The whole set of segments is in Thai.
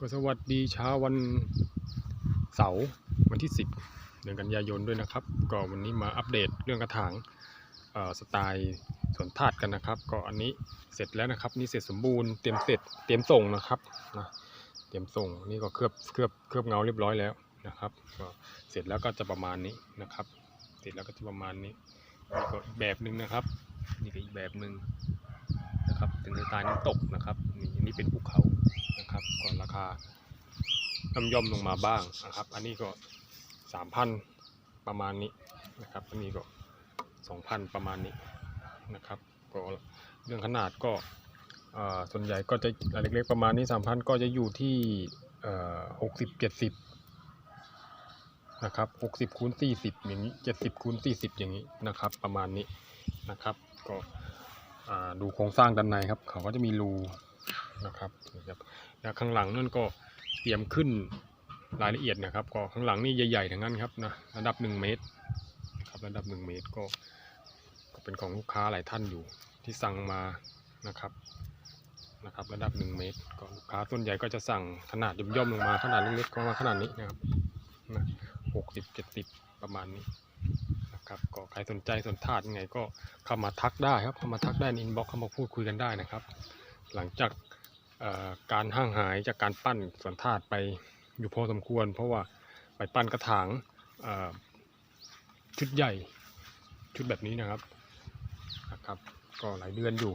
ก็สวัสดีเช้าวันเสาร์วันที่ 10 เดือนกันยายนด้วยนะครับ ก็วันนี้มาอัปเดตเรื่องกระถางสไตล์สวนธาตุกันนะครับ ก็อันนี้เสร็จแล้วนะครับ นี่เสร็จสมบูรณ์เตรียมเสร็จเตรียมส่งนะครับนะเตรียมส่งนี่ก็เคลือบเคลือบเคลือบเงาเรียบร้อยแล้วนะครับ ก็เสร็จแล้วก็จะประมาณนี้นะครับ เสร็จแล้วก็จะประมาณนี้นี่ก็อีกแบบหนึ่งนะครับ นี่ก็อีกแบบหนึ่งนะครับเป็นสไตล์น้ำตกนะครับนี่อันนี้เป็นภูเขา นะครับก็ราคาย่อมย่อมลงมาบ้างนะครับ อันนี้ก็สามพันประมาณนี้นะครับ อันนี้ก็สองพันประมาณนี้นะครับก็เรื่องขนาดก็ส่วนใหญ่ก็จะเล็กๆประมาณนี้สามพันก็จะอยู่ที่หกสิบเจ็ดสิบนะครับหกสิบคูณสี่สิบอย่างนี้เจ็ดสิบคูณสี่สิบอย่างนี้นะครับ ประมาณนี้นะครับ ก็ดูโครงสร้างด้านในครับ เขาก็จะมีรู นะครับนะครับแล้วข้างหลังนั่นก็เตรียมขึ้นรายละเอียดนะครับ ก็ข้างหลังนี่ใหญ่ๆทั้งนั้นครับนะระดับหนึ่งเมตรครับระดับหนึ่งเมตรก็ก็เป็นของลูกค้าหลายท่านอยู่ที่สั่งมานะครับนะครับ ระดับหนึ่งเมตร ก็ลูกค้าส่วนใหญ่ก็จะสั่งขนาดย่อมๆลงมาขนาดเล็กๆก็มาขนาดนี้นะครับนะหกสิบเจ็ดสิบประมาณนี้นะครับก็ใครสนใจสนทาดยังไงก็เข้ามาทักได้ครับเข้ามาทักได้ในอินบ็อกเข้ามาพูดคุยกันได้นะครับ หลังจาก การห่างหายจากการปั้นสวนธาตุไปอยู่พอสมควร เพราะว่าไปปั้นกระถางชุดใหญ่ชุดแบบนี้นะครับนะครับก็หลายเดือนอยู่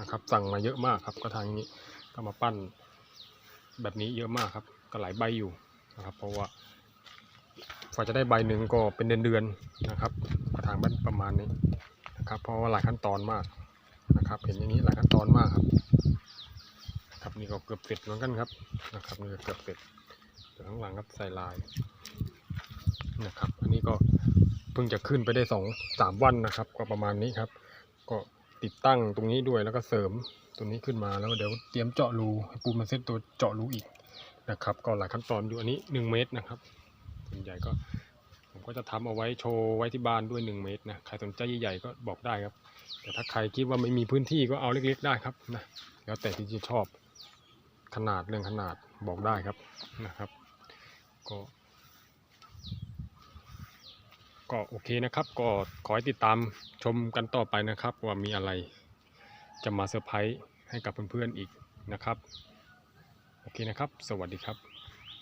นะครับสั่งมาเยอะมากครับกระถางนี้ก็มาปั้นแบบนี้เยอะมากครับก็หลายใบอยู่นะครับ เพราะว่าพอจะได้ใบหนึ่งก็เป็นเดือนๆนะครับ กระถางแบบประมาณนี้นะครับ เพราะว่าหลายขั้นตอนมากนะครับ เห็นอย่างนี้หลายขั้นตอนมากครับ ครับนี่ก็เกือบเสร็จเหมือนกันครับนะครับนี่ก็เกือบเสร็จเดี๋ยวข้างหลังครับใส่ลายนะครับ อันนี้ก็เพิ่งจะขึ้นไปได้สองสามวันนะครับ ก็ประมาณนี้ครับ ก็ติดตั้งตรงนี้ด้วยแล้วก็เสริมตรงนี้ขึ้นมาแล้วเดี๋ยวเตรียมเจาะรูให้ปูมาเซตตัวเจาะรูอีกนะครับ ก็หลายขั้นตอนอยู่อันนี้หนึ่งเมตรนะครับส่วนใหญ่ก็ผมก็จะทำเอาไว้โชว์ไว้ที่บ้านด้วยหนึ่งเมตรนะใครสนใจใหญ่ๆก็บอกได้ครับ แต่ถ้าใครคิดว่าไม่มีพื้นที่ก็เอาเล็กๆได้ครับนะแล้วแต่ที่จะชอบ ขนาดเรื่องขนาดบอกได้ครับนะครับ ก็ ก็โอเคนะครับ ก็ขอให้ติดตามชมกันต่อไปนะครับ ว่ามีอะไรจะมาเซอร์ไพรส์ให้กับเพื่อนๆอีกนะครับ โอเคนะครับ สวัสดีครับ